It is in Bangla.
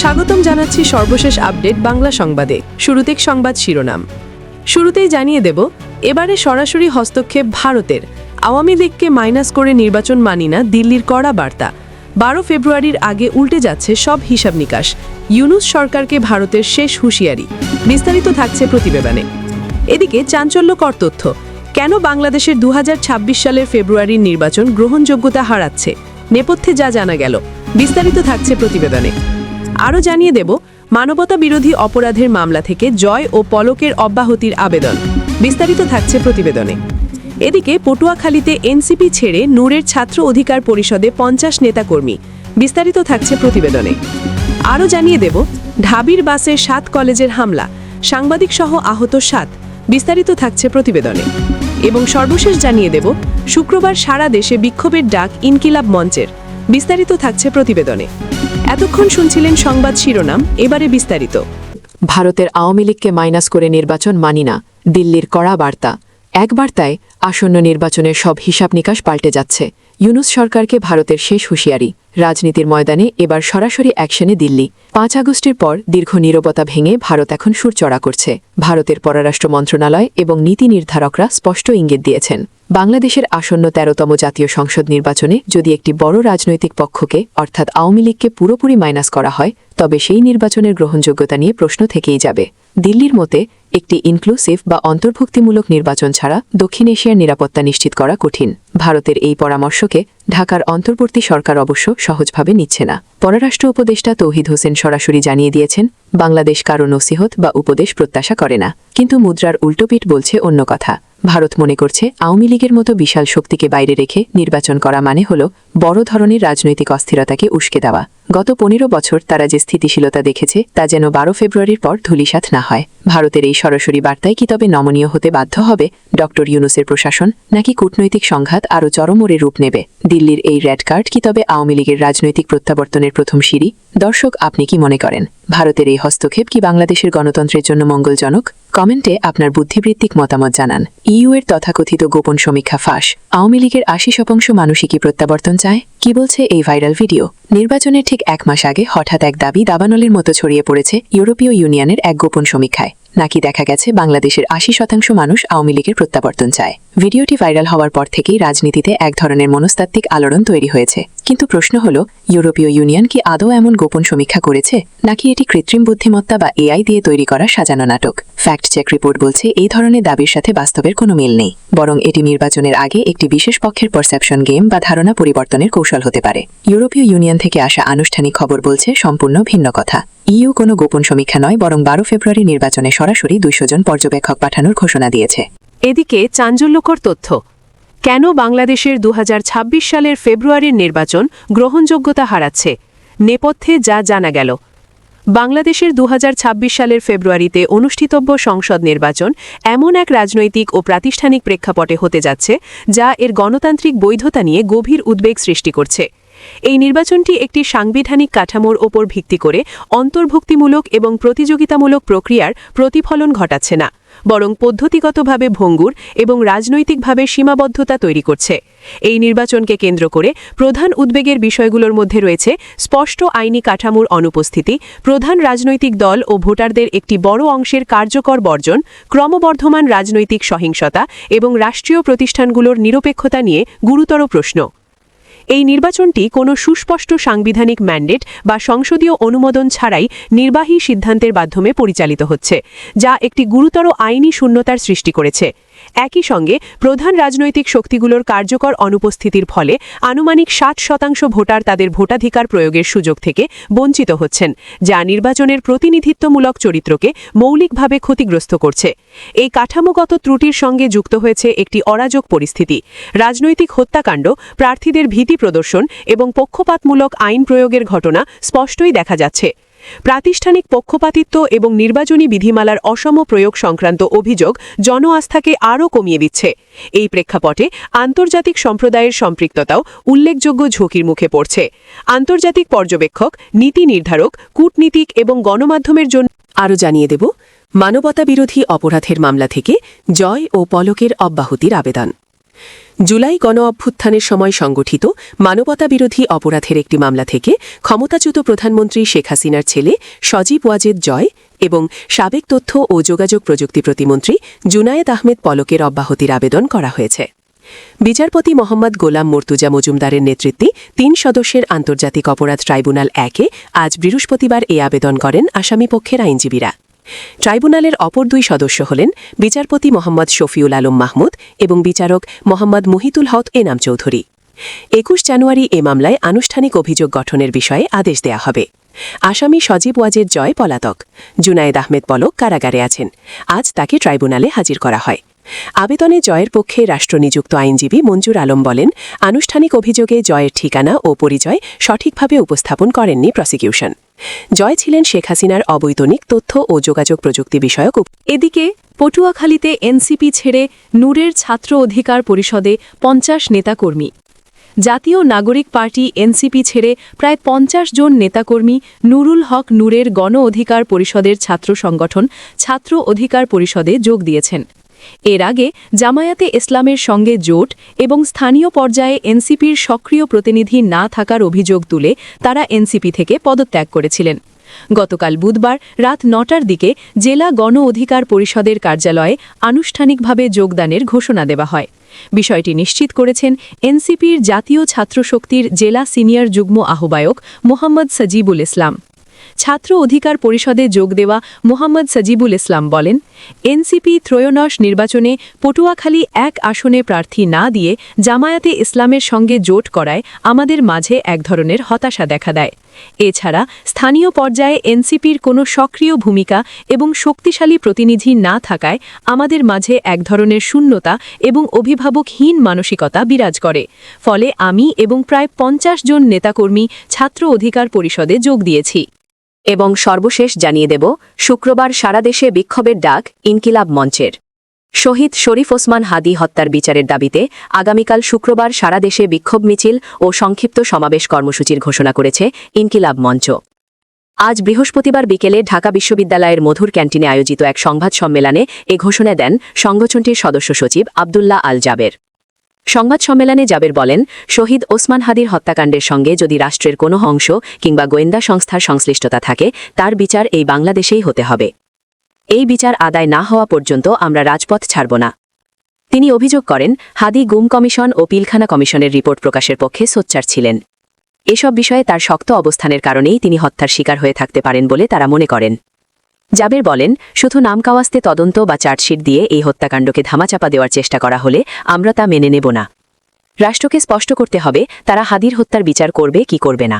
স্বাগতম জানাচ্ছি সর্বশেষ আপডেট বাংলা সংবাদে। শুরুতে সংবাদ শিরোনাম। শুরুতেই জানিয়ে দেব, এবারে সরাসরি হস্তক্ষেপ ভারতের। আওয়ামী লীগকে মাইনাস করে নির্বাচন মানি না দিল্লির কড়া বার্তা। বারো ফেব্রুয়ারির আগে উল্টে যাচ্ছে সব হিসাব নিকাশ। ইউনুস সরকারকে ভারতের শেষ হুঁশিয়ারি। বিস্তারিত থাকছে প্রতিবেদনে। এদিকে চাঞ্চল্যকর তথ্য, কেন বাংলাদেশের দু হাজার ছাব্বিশ সালের ফেব্রুয়ারির নির্বাচন গ্রহণযোগ্যতা হারাচ্ছে? নেপথ্যে যা জানা গেল, বিস্তারিত থাকছে প্রতিবেদনে। আরও জানিয়ে দেব মানবতা বিরোধী অপরাধের মামলা থেকে জয় ও পলকের অব্যাহতির আবেদন। বিস্তারিত থাকছে প্রতিবেদনে। এদিকে পটুয়াখালীতে এনসিপি ছেড়ে নূরের ছাত্র অধিকার পরিষদে পঞ্চাশ নেতাকর্মী। বিস্তারিত থাকছে প্রতিবেদনে। আরও জানিয়ে দেব, ঢাবির বাসে সাত কলেজের হামলা, সাংবাদিক সহ আহত সাত। বিস্তারিত থাকছে প্রতিবেদনে। এবং সর্বশেষ জানিয়ে দেব, শুক্রবার সারা দেশে বিক্ষোভের ডাক ইনকিলাব মঞ্চের। বিস্তারিত থাকছে প্রতিবেদনে। এতক্ষণ শুনছিলেন সংবাদ শিরোনাম, এবারে বিস্তারিত। ভারতের আওয়ামী লীগকে মাইনাস করে নির্বাচন মানি না, দিল্লির কড়া বার্তা। এক বার্তায়, আসন্ন নির্বাচনের সব হিসাব নিকাশ পাল্টে যাচ্ছে। ইউনুস সরকারকে ভারতের শেষ হুঁশিয়ারি। রাজনীতির ময়দানে এবার সরাসরি অ্যাকশনে দিল্লি। পাঁচ আগস্টের পর দীর্ঘ নীরবতা ভেঙে ভারত এখন সুরচড়া করছে। ভারতের পররাষ্ট্র মন্ত্রণালয় এবং নীতি নির্ধারকরা স্পষ্ট ইঙ্গিত দিয়েছেন। বাংলাদেশের আসন্ন তেরোতম জাতীয় সংসদ নির্বাচনে যদি একটি বড় রাজনৈতিক পক্ষকে, অর্থাৎ আওয়ামী লীগকে পুরোপুরি মাইনাস করা হয়, তবে সেই নির্বাচনের গ্রহণযোগ্যতা নিয়ে প্রশ্ন থেকেই যাবে। দিল্লির মতে, একটি ইনক্লুসিভ বা অন্তর্ভুক্তিমূলক নির্বাচন ছাড়া দক্ষিণ এশিয়ার নিরাপত্তা নিশ্চিত করা কঠিন। ভারতের এই পরামর্শকে ঢাকার অন্তর্বর্তী সরকার অবশ্য সহজভাবে নিচ্ছে না। পররাষ্ট্র উপদেষ্টা তৌহিদ হোসেন সরাসরি জানিয়ে দিয়েছেন, বাংলাদেশ কারও নসিহত বা উপদেশ প্রত্যাশা করে না। কিন্তু মুদ্রার উল্টোপিঠ বলছে অন্য কথা। ভারত মনে করছে আওয়ামী লীগের মতো বিশাল শক্তিকে বাইরে রেখে নির্বাচন করা মানে হল বড় ধরনের রাজনৈতিক অস্থিরতাকে উস্কে দেওয়া। গত পনেরো বছর তারা যে স্থিতিশীলতা দেখেছে, তা যেন বারো ফেব্রুয়ারির পর ধুলিসাৎ না হয়। ভারতের এই সরাসরি বার্তায় কি তবে নমনীয় হতে বাধ্য হবে? ড. ইউনুসের প্রশাসন নাকি কূটনৈতিক সংঘাত আরও চরমরে রূপ নেবে? দিল্লির এই রেড কার্ড কি তবে আওয়ামী লীগের রাজনৈতিক প্রত্যাবর্তনের প্রথম সিঁড়ি? দর্শক, আপনি কি মনে করেন? ভারতের এই হস্তক্ষেপ কি বাংলাদেশের গণতন্ত্রের জন্য মঙ্গলজনক? কমেন্টে আপনার বুদ্ধিবৃত্তিক মতামত জানান। ইউ এর তথাকথিত গোপন সমীক্ষা ফাঁস। আওয়ামী লীগের আশি শতাংশ মানুষই কি প্রত্যাবর্তন চায়? কি বলছে এই ভাইরাল ভিডিও? নির্বাচনের ঠিক এক মাস আগে হঠাৎ এক দাবি দাবানলের মতো ছড়িয়ে পড়েছে ইউরোপীয় ইউনিয়নের এক গোপন সমীক্ষায়। নাকি দেখা গেছে বাংলাদেশের আশি শতাংশ মানুষ আওয়ামী লীগের প্রত্যাবর্তন চায়। ভিডিওটি ভাইরাল হওয়ার পর থেকেই রাজনীতিতে এক ধরনের মনস্তাত্ত্বিক আলোড়ন তৈরি হয়েছে। কিন্তু প্রশ্ন হল, ইউরোপীয় ইউনিয়ন কি আদৌ এমন গোপন সমীক্ষা করেছে, নাকি এটি কৃত্রিম বুদ্ধিমত্তা বা এআই দিয়ে তৈরি করা সাজানো নাটক? ফ্যাক্ট চেক রিপোর্ট বলছে, এই ধরনের দাবির সাথে বাস্তবের কোনো মিল নেই। বরং এটি নির্বাচনের আগে একটি বিশেষ পক্ষের পারসেপশন গেম বা ধারণা পরিবর্তনের কৌশল হতে পারে। ইউরোপীয় ইউনিয়ন থেকে আসা আনুষ্ঠানিক খবর বলছে, সম্পূর্ণ ভিন্ন কথা। ইইউ কোনো গোপন সমীক্ষা নয়, বরং বারো ফেব্রুয়ারি নির্বাচনে সরাসরি দুইশো জন পর্যবেক্ষক পাঠানোর ঘোষণা দিয়েছে। এদিকে চাঞ্চল্যকর তথ্য, কেন বাংলাদেশের দু হাজার ছাব্বিশ সালের ফেব্রুয়ারির নির্বাচন গ্রহণযোগ্যতা হারাচ্ছে, নেপথ্যে যা জানা গেল। বাংলাদেশের দুহাজার ছাব্বিশ সালের ফেব্রুয়ারিতে অনুষ্ঠিতব্য সংসদ নির্বাচন এমন এক রাজনৈতিক ও প্রাতিষ্ঠানিক প্রেক্ষাপটে হতে যাচ্ছে, যা এর গণতান্ত্রিক বৈধতা নিয়ে গভীর উদ্বেগ সৃষ্টি করছে। এই নির্বাচনটি একটি সাংবিধানিক কাঠামোর ওপর ভিত্তি করে অন্তর্ভুক্তিমূলক এবং প্রতিযোগিতামূলক প্রক্রিয়ার প্রতিফলন ঘটাচ্ছে না, বরং পদ্ধতিগতভাবে ভঙ্গুর এবং রাজনৈতিকভাবে সীমাবদ্ধতা তৈরি করছে। এই নির্বাচনকে কেন্দ্র করে প্রধান উদ্বেগের বিষয়গুলোর মধ্যে রয়েছে স্পষ্ট আইনি কাঠামোর অনুপস্থিতি, প্রধান রাজনৈতিক দল ও ভোটারদের একটি বড় অংশের কার্যকর বর্জন, ক্রমবর্ধমান রাজনৈতিক সহিংসতা এবং রাষ্ট্রীয় প্রতিষ্ঠানগুলোর নিরপেক্ষতা নিয়ে গুরুতর প্রশ্ন। এই নির্বাচনটি কোনো সুস্পষ্ট সাংবিধানিক ম্যান্ডেট বা সংসদীয় অনুমোদন ছাড়াই নির্বাহী সিদ্ধান্তের মাধ্যমে পরিচালিত হচ্ছে, যা একটি গুরুতর আইনি শূন্যতার সৃষ্টি করেছে। একই সঙ্গে প্রধান রাজনৈতিক শক্তিগুলোর কার্যকর অনুপস্থিতির ফলে আনুমানিক ষাট শতাংশ ভোটার তাদের ভোটাধিকার প্রয়োগের সুযোগ থেকে বঞ্চিত হচ্ছেন, যা নির্বাচনের প্রতিনিধিত্বমূলক চরিত্রকে মৌলিকভাবে ক্ষতিগ্রস্ত করছে। এই কাঠামোগত ত্রুটির সঙ্গে যুক্ত হয়েছে একটি অরাজক পরিস্থিতি। রাজনৈতিক হত্যাকাণ্ড, প্রার্থীদের ভীতি প্রদর্শন এবং পক্ষপাতমূলক আইন প্রয়োগের ঘটনা স্পষ্টই দেখা যাচ্ছে। প্রাতিষ্ঠানিক পক্ষপাতিত্ব এবং নির্বাচনী বিধিমালার অসম প্রয়োগ সংক্রান্ত অভিযোগ জন আস্থাকে আরও কমিয়ে দিচ্ছে। এই প্রেক্ষাপটে আন্তর্জাতিক সম্প্রদায়ের সম্পৃক্ততাও উল্লেখযোগ্য ঝুঁকির মুখে পড়ছে। আন্তর্জাতিক পর্যবেক্ষক, নীতি নির্ধারক, কূটনীতিক এবং গণমাধ্যমের জন্য আরও জানিয়ে দেব মানবতা বিরোধী অপরাধের মামলা থেকে জয় ও পলকের অব্যাহতির আবেদন। জুলাই গণ অভ্যুত্থানের সময় সংগঠিত মানবতাবিরোধী অপরাধের একটি মামলা থেকে ক্ষমতাচ্যুত প্রধানমন্ত্রী শেখ হাসিনার ছেলে সজীব ওয়াজেদ জয় এবং সাবেক তথ্য ও যোগাযোগ প্রযুক্তি প্রতিমন্ত্রী জুনায়েদ আহমেদ পলকের অব্যাহতির আবেদন করা হয়েছে। বিচারপতি মোহাম্মদ গোলাম মর্তুজা মজুমদারের নেতৃত্বে তিন সদস্যের আন্তর্জাতিক অপরাধ ট্রাইব্যুনাল একে আজ বৃহস্পতিবার এ আবেদন করেন আসামিপক্ষের আইনজীবীরা। ট্রাইব্যুনালের অপর দুই সদস্য হলেন বিচারপতি মোহাম্মদ শফিউল আলম মাহমুদ এবং বিচারক মোহাম্মদ মহিতুল হক এনাম চৌধুরী। একুশ জানুয়ারি এ মামলায় আনুষ্ঠানিক অভিযোগ গঠনের বিষয়ে আদেশ দেয়া হবে। আসামি সজীব ওয়াজের জয় পলাতক, জুনায়েদ আহমেদ পলক কারাগারে আছেন। আজ তাকে ট্রাইব্যুনালে হাজির করা হয়। আবেদনে জয়ের পক্ষে রাষ্ট্রনিযুক্ত আইনজীবী মঞ্জুর আলম বলেন, আনুষ্ঠানিক অভিযোগে জয়ের ঠিকানা ও পরিচয় সঠিকভাবে উপস্থাপন করেননি প্রসিকিউশন। জয় ছিলেন শেখ হাসিনার অবৈতনিক তথ্য ও যোগাযোগ প্রযুক্তি বিষয়ক এদিকে, পটুয়াখালীতে এনসিপি ছেড়ে নূরের ছাত্র অধিকার পরিষদে পঞ্চাশ নেতাকর্মী। জাতীয় নাগরিক পার্টি এনসিপি ছেড়ে প্রায় পঞ্চাশ জন নেতাকর্মী নুরুল হক নূরের গণ অধিকার পরিষদের ছাত্র সংগঠন ছাত্র অধিকার পরিষদে যোগ দিয়েছেন। এর আগে জামায়াতে ইসলামের সঙ্গে জোট এবং স্থানীয় পর্যায়ে এনসিপির সক্রিয় প্রতিনিধি না থাকার অভিযোগ তুলে তারা এনসিপি থেকে পদত্যাগ করেছিলেন। গতকাল বুধবার রাত নটার দিকে জেলা গণ অধিকার পরিষদের কার্যালয়ে আনুষ্ঠানিকভাবে যোগদানের ঘোষণা দেওয়া হয়। বিষয়টি নিশ্চিত করেছেন এনসিপির জাতীয় ছাত্রশক্তির জেলা সিনিয়র যুগ্ম আহ্বায়ক মোহাম্মদ সাজিবুল ইসলাম। ছাত্র অধিকার পরিষদে যোগ দেওয়া মোহাম্মদ সজিবুল ইসলাম বলেন, এনসিপি ত্রয়োনশ নির্বাচনে পটুয়াখালী এক আসনে প্রার্থী না দিয়ে জামায়াতে ইসলামের সঙ্গে জোট করায় আমাদের মাঝে এক ধরনের হতাশা দেখা দেয়। এছাড়া স্থানীয় পর্যায়ে এনসিপির কোনো সক্রিয় ভূমিকা এবং শক্তিশালী প্রতিনিধি না থাকায় আমাদের মাঝে এক ধরনের শূন্যতা এবং অভিভাবকহীন মানসিকতা বিরাজ করে। ফলে আমি এবং প্রায় পঞ্চাশ জন নেতাকর্মী ছাত্র অধিকার পরিষদে যোগ দিয়েছি। এবং সর্বশেষ জানিয়ে দেব, শুক্রবার সারা দেশে বিক্ষোভের ডাক ইনকিলাব মঞ্চের। শহীদ শরীফ ওসমান হাদি হত্যার বিচারের দাবিতে আগামীকাল শুক্রবার সারা দেশে বিক্ষোভ মিছিল ও সংক্ষিপ্ত সমাবেশ কর্মসূচির ঘোষণা করেছে ইনকিলাব মঞ্চ। আজ বৃহস্পতিবার বিকেলে ঢাকা বিশ্ববিদ্যালয়ের মধুর ক্যান্টিনে আয়োজিত এক সংবাদ সম্মেলনে এ ঘোষণা দেন সংগঠনটির সদস্য সচিব আবদুল্লাহ আল জাবের। সংবাদ সম্মেলনে জাবের বলেন, শহীদ ওসমান হাদির হত্যাকাণ্ডের সঙ্গে যদি রাষ্ট্রের কোনো অংশ কিংবা গোয়েন্দা সংস্থার সংশ্লিষ্টতা থাকে, তার বিচার এই বাংলাদেশেই হতে হবে। এই বিচার আদায় না হওয়া পর্যন্ত আমরা রাজপথ ছাড়ব না। তিনি অভিযোগ করেন, হাদি গুম কমিশন ও পিলখানা কমিশনের রিপোর্ট প্রকাশের পক্ষে সোচ্চার ছিলেন। এসব বিষয়ে তার শক্ত অবস্থানের কারণেই তিনি হত্যার শিকার হয়ে থাকতে পারেন বলে তারা মনে করেন। জাবের বলেন, শুধু নাম কাওয়াস্তে তদন্ত বা চার্জশিট দিয়ে এই হত্যাকাণ্ডকে ধামাচাপা দেওয়ার চেষ্টা করা হলে আমরা তা মেনে নেব না। রাষ্ট্রকে স্পষ্ট করতে হবে, তারা হাদির হত্যার বিচার করবে কি করবে না।